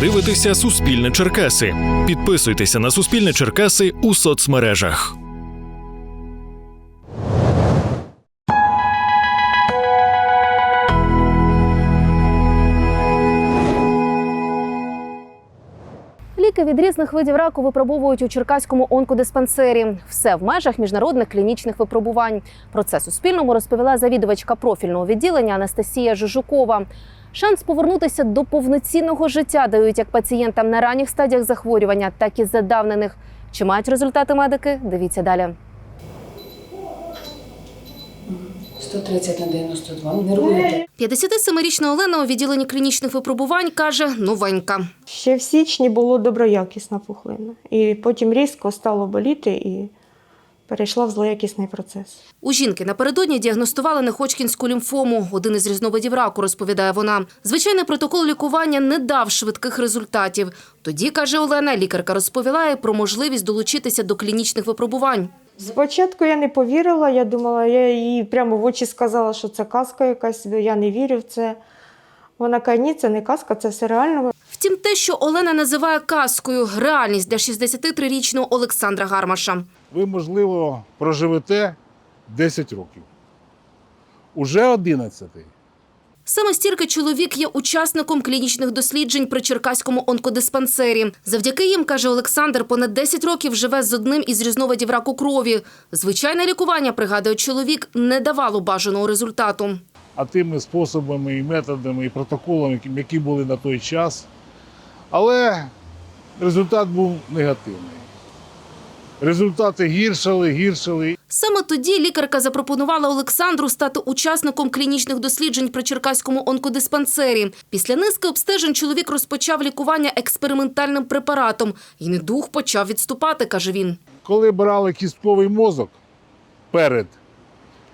дивитеся Суспільне Черкаси. Підписуйтеся на Суспільне Черкаси у соцмережах. Ліки від різних видів раку випробовують у Черкаському онкодиспансері. Все в межах міжнародних клінічних випробувань. Про це Суспільному розповіла завідувачка профільного відділення Анастасія Жижукова. Шанс повернутися до повноцінного життя дають як пацієнтам на ранніх стадіях захворювання, так і задавнених. Чи мають результати медики? Дивіться далі. 130 на 92. Нервуєте? 57-річна Олена у відділенні клінічних випробувань каже новенька. Ще в січні було доброякісна пухлина. І потім різко стало боліти і перейшла в злоякісний процес. У жінки напередодні діагностували неходжкінську лімфому, один із різновидів раку, розповідає вона. Звичайний протокол лікування не дав швидких результатів. Тоді, каже Олена, лікарка розповіла їй про можливість долучитися до клінічних випробувань. Спочатку я не повірила, я думала, я їй прямо в очі сказала, що це казка якась, я не вірю в це. Вона каже, ні, це не казка, це все реально. Втім, те, що Олена називає казкою, реальність для 63-річного Олександра Гармаша. Ви, можливо, проживете 10 років. Уже 11. Саме стільки чоловік є учасником клінічних досліджень при Черкаському онкодиспансері. Завдяки їм, каже Олександр, понад 10 років живе з одним із різновидів раку крові. Звичайне лікування, пригадує чоловік, не давало бажаного результату. А тими способами і методами, і протоколами, які- які були на той час. Але результат був негативний. Результати гіршали, гіршали. Саме тоді лікарка запропонувала Олександру стати учасником клінічних досліджень при Черкаському онкодиспансері. Після низки обстежень чоловік розпочав лікування експериментальним препаратом. І недух почав відступати, каже він. Коли брали кістковий мозок перед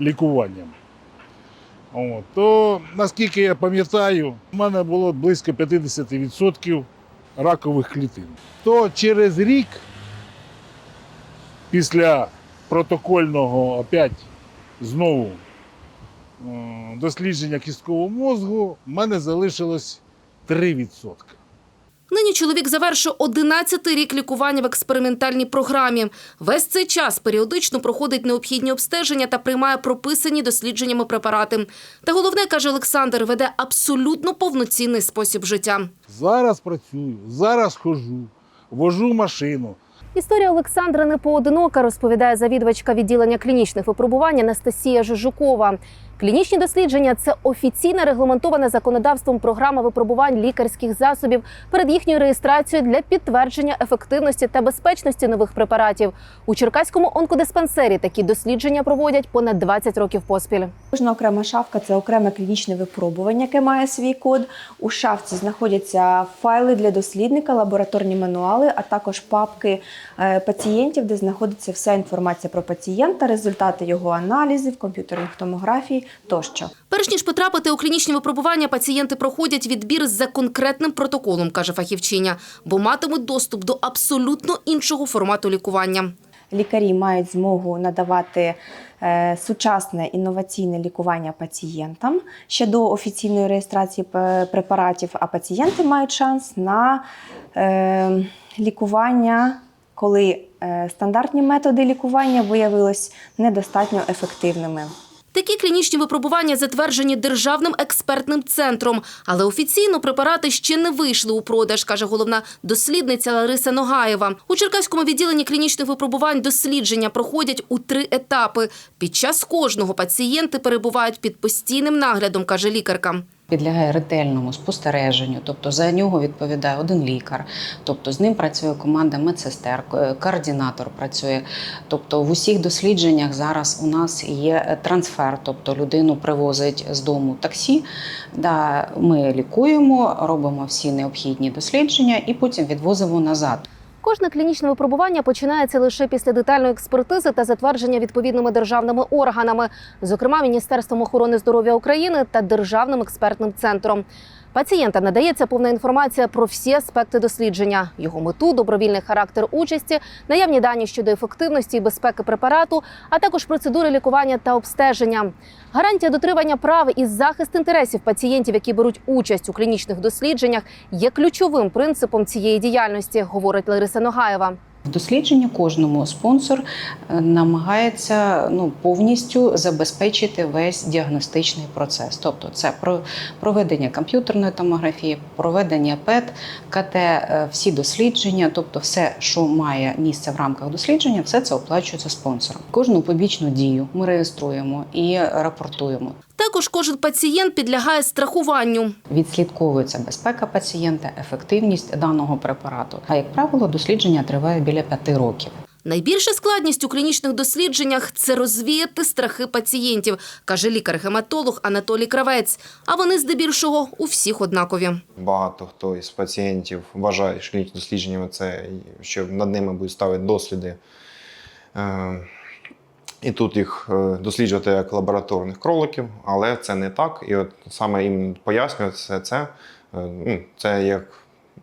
лікуванням, то наскільки я пам'ятаю, в мене було близько 50% ракових клітин. То через рік після протокольного опять знову е, дослідження кісткового мозку в мене залишилось 3%. Нині чоловік завершив 11-й рік лікування в експериментальній програмі. Весь цей час періодично проходить необхідні обстеження та приймає прописані дослідженнями препарати. Та головне, каже Олександр, веде абсолютно повноцінний спосіб життя. Зараз працюю, зараз хожу, вожу машину. Історія Олександра не поодинока, розповідає завідувачка відділення клінічних випробувань Анастасія Жижукова. Клінічні дослідження це офіційна регламентована законодавством програма випробувань лікарських засобів перед їхньою реєстрацією для підтвердження ефективності та безпечності нових препаратів. У Черкаському онкодиспансері такі дослідження проводять понад 20 років поспіль. Кожна окрема шафка це окреме клінічне випробування, яке має свій код. У шафці знаходяться файли для дослідника, лабораторні мануали, а також папки е, пацієнтів, де знаходиться вся інформація про пацієнта, результати його аналізів, комп'ютерних томографій тощо. Перш ніж потрапити у клінічні випробування, пацієнти проходять відбір за конкретним протоколом, каже фахівчиня, бо матимуть доступ до абсолютно іншого формату лікування. Лікарі мають змогу надавати е, сучасне інноваційне лікування пацієнтам ще до офіційної реєстрації препаратів, а пацієнти мають шанс на е, лікування, коли е, стандартні методи лікування виявились недостатньо ефективними. Такі клінічні випробування затверджені державним експертним центром, але офіційно препарати ще не вийшли у продаж, каже головна дослідниця Лариса Ногаєва. У Черкаському відділенні клінічних випробувань дослідження проходять у три етапи. Під час кожного пацієнти перебувають під постійним наглядом, каже лікарка. Підлягає ретельному спостереженню, тобто за нього відповідає один лікар, тобто з ним працює команда медсестер, е, координатор працює. Тобто в усіх дослідженнях зараз у нас є трансфер, тобто людину привозить з дому таксі, да, ми лікуємо, робимо всі необхідні дослідження і потім відвозимо назад. Кожне клінічне випробування починається лише після детальної експертизи та затвердження відповідними державними органами, зокрема Міністерством охорони здоров'я України та Державним експертним центром. Пацієнтам надається повна інформація про всі аспекти дослідження, його мету, добровільний характер участі, наявні дані щодо ефективності і безпеки препарату, а також процедури лікування та обстеження. Гарантія дотримання прав і захист інтересів пацієнтів, які беруть участь у клінічних дослідженнях, є ключовим принципом цієї діяльності, говорить Лариса Ногаєва. В дослідженні кожному спонсор е, намагається ну, повністю забезпечити весь діагностичний процес. Тобто це про- проведення комп'ютерної томографії, проведення ПЕТ, КТ, е, всі дослідження, тобто все, що має місце в рамках дослідження, все це оплачується спонсором. Кожну побічну дію ми реєструємо і рапортуємо. Також кожен пацієнт підлягає страхуванню. Відслідковується безпека пацієнта, ефективність даного препарату. А як правило, дослідження триває біля п'яти років. Найбільша складність у клінічних дослідженнях це розвіяти страхи пацієнтів, каже лікар-гематолог Анатолій Кравець. А вони здебільшого у всіх однакові. Багато хто із пацієнтів вважає, що клінічні дослідження це що над ними будуть ставити досліди. І тут їх е, досліджувати як лабораторних кроликів, але це не так. І от саме їм пояснюється це, е, ну, це як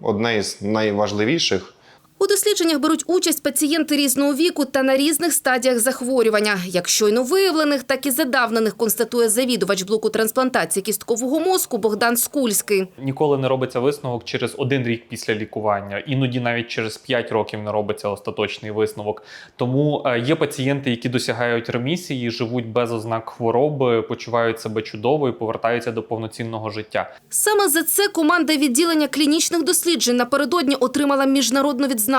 одне із найважливіших У дослідженнях беруть участь пацієнти різного віку та на різних стадіях захворювання, як щойно виявлених, так і задавнених, констатує завідувач блоку трансплантації кісткового мозку Богдан Скульський. Ніколи не робиться висновок через один рік після лікування, іноді навіть через 5 років не робиться остаточний висновок. Тому е, є пацієнти, які досягають ремісії, живуть без ознак хвороби, почувають себе чудово і повертаються до повноцінного життя. Саме за це команда відділення клінічних досліджень напередодні отримала міжнародну відзнаку.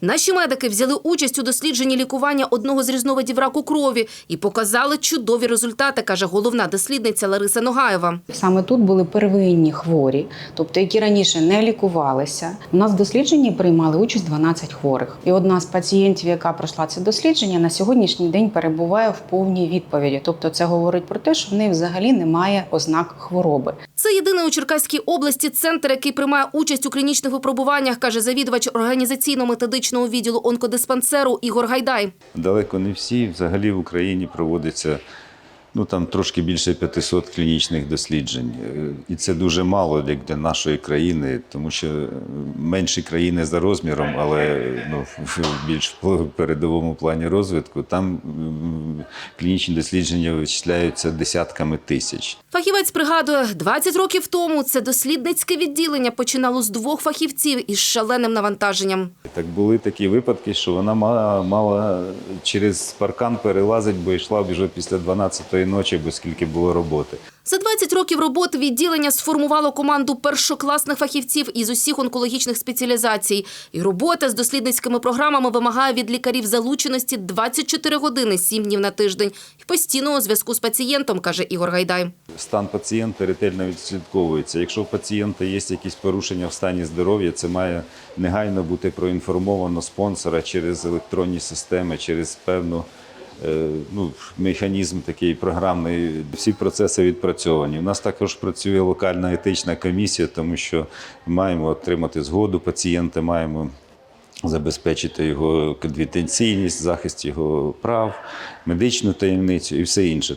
Наші медики взяли участь у дослідженні лікування одного з різновидів раку крові і показали чудові результати, каже головна дослідниця Лариса Ногаєва. Саме тут були первинні хворі, тобто які раніше не лікувалися. У нас в дослідженні приймали участь 12 хворих. І одна з пацієнтів, яка пройшла це дослідження, на сьогоднішній день перебуває в повній відповіді. Тобто, це говорить про те, що в неї взагалі немає ознак хвороби. Це єдиний у Черкаській області центр, який приймає участь у клінічних випробуваннях, каже завідувач організаційно-методичного відділу онкодиспансеру Ігор Гайдай. Далеко не всі. Взагалі в Україні проводиться ну, там, трошки більше 500 клінічних досліджень. Е, І це дуже мало як для нашої країни, тому що е, менші країни за розміром, але ну, в більш передовому плані розвитку, там клінічні дослідження вичисляються десятками тисяч. Фахівець пригадує, 20 років тому це дослідницьке відділення починало з двох фахівців із шаленим навантаженням. Так були такі випадки, що вона мала, мала через паркан перелазити, бо йшла вже після 12-ї ночі, бо скільки було роботи. За 20 років роботи відділення сформувало команду першокласних фахівців із усіх онкологічних спеціалізацій. І робота з дослідницькими програмами вимагає від лікарів залученості 24 години, 7 днів на тиждень і постійного зв'язку з пацієнтом, каже Ігор Гайдай. Стан пацієнта ретельно відслідковується. Якщо у пацієнта є якісь порушення в стані здоров'я, це має негайно бути проінформовано спонсора через електронні системи, через певну. Е, Ну, механізм такий програмний, всі процеси відпрацьовані. У нас також працює локальна етична комісія, тому що маємо отримати згоду пацієнта, маємо забезпечити його конфіденційність, захист його прав, медичну таємницю і все інше.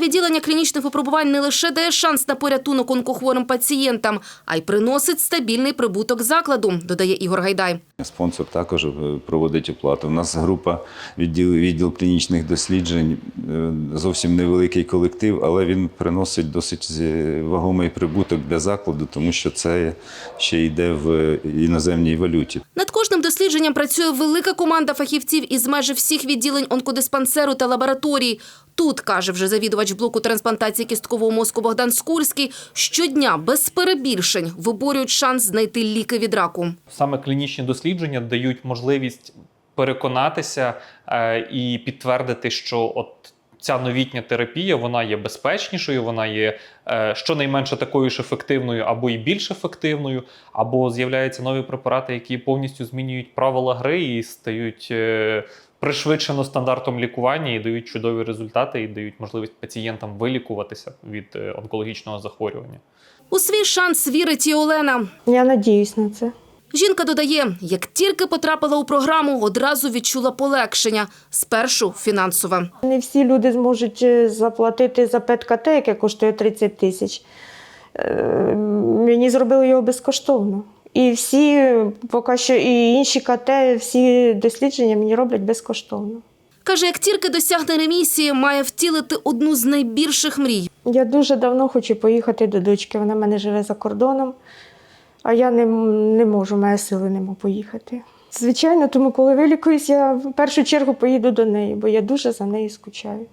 Відділення клінічних випробувань не лише дає шанс на порятунок онкохворим пацієнтам, а й приносить стабільний прибуток закладу, додає Ігор Гайдай. Спонсор також е, проводить оплату. У нас група відділ, відділ клінічних досліджень, е, зовсім невеликий колектив, але він приносить досить е, вагомий прибуток для закладу, тому що це ще йде в іноземній валюті. Над кожним дослідженням працює велика команда фахівців із майже всіх відділень онкодиспансеру та лабораторій. Тут, каже вже завідувач блоку трансплантації кісткового мозку Богдан Скульський, щодня без перебільшень виборюють шанс знайти ліки від раку. Саме клінічні дослідження дають можливість переконатися е, і підтвердити, що от ця новітня терапія вона є безпечнішою, вона є е, щонайменше такою ж ефективною або і більш ефективною, або з'являються нові препарати, які повністю змінюють правила гри і стають е, пришвидшено стандартом лікування і дають чудові результати, і дають можливість пацієнтам вилікуватися від е, онкологічного захворювання. У свій шанс вірить і Олена. Я надіюсь на це. Жінка додає, як тільки потрапила у програму, одразу відчула полегшення. Спершу фінансове. Не всі люди зможуть е, заплатити за ПЕТ-КТ, яке коштує 30 тисяч. Е, Мені зробили його безкоштовно. І всі, поки що і інші КТ, всі дослідження мені роблять безкоштовно. Каже, як тільки досягне ремісії, має втілити одну з найбільших мрій. Я дуже давно хочу поїхати до дочки. Вона в мене живе за кордоном, а я не, не можу, моя сили нема поїхати. Звичайно, тому коли вилікуюсь, я в першу чергу поїду до неї, бо я дуже за нею скучаю.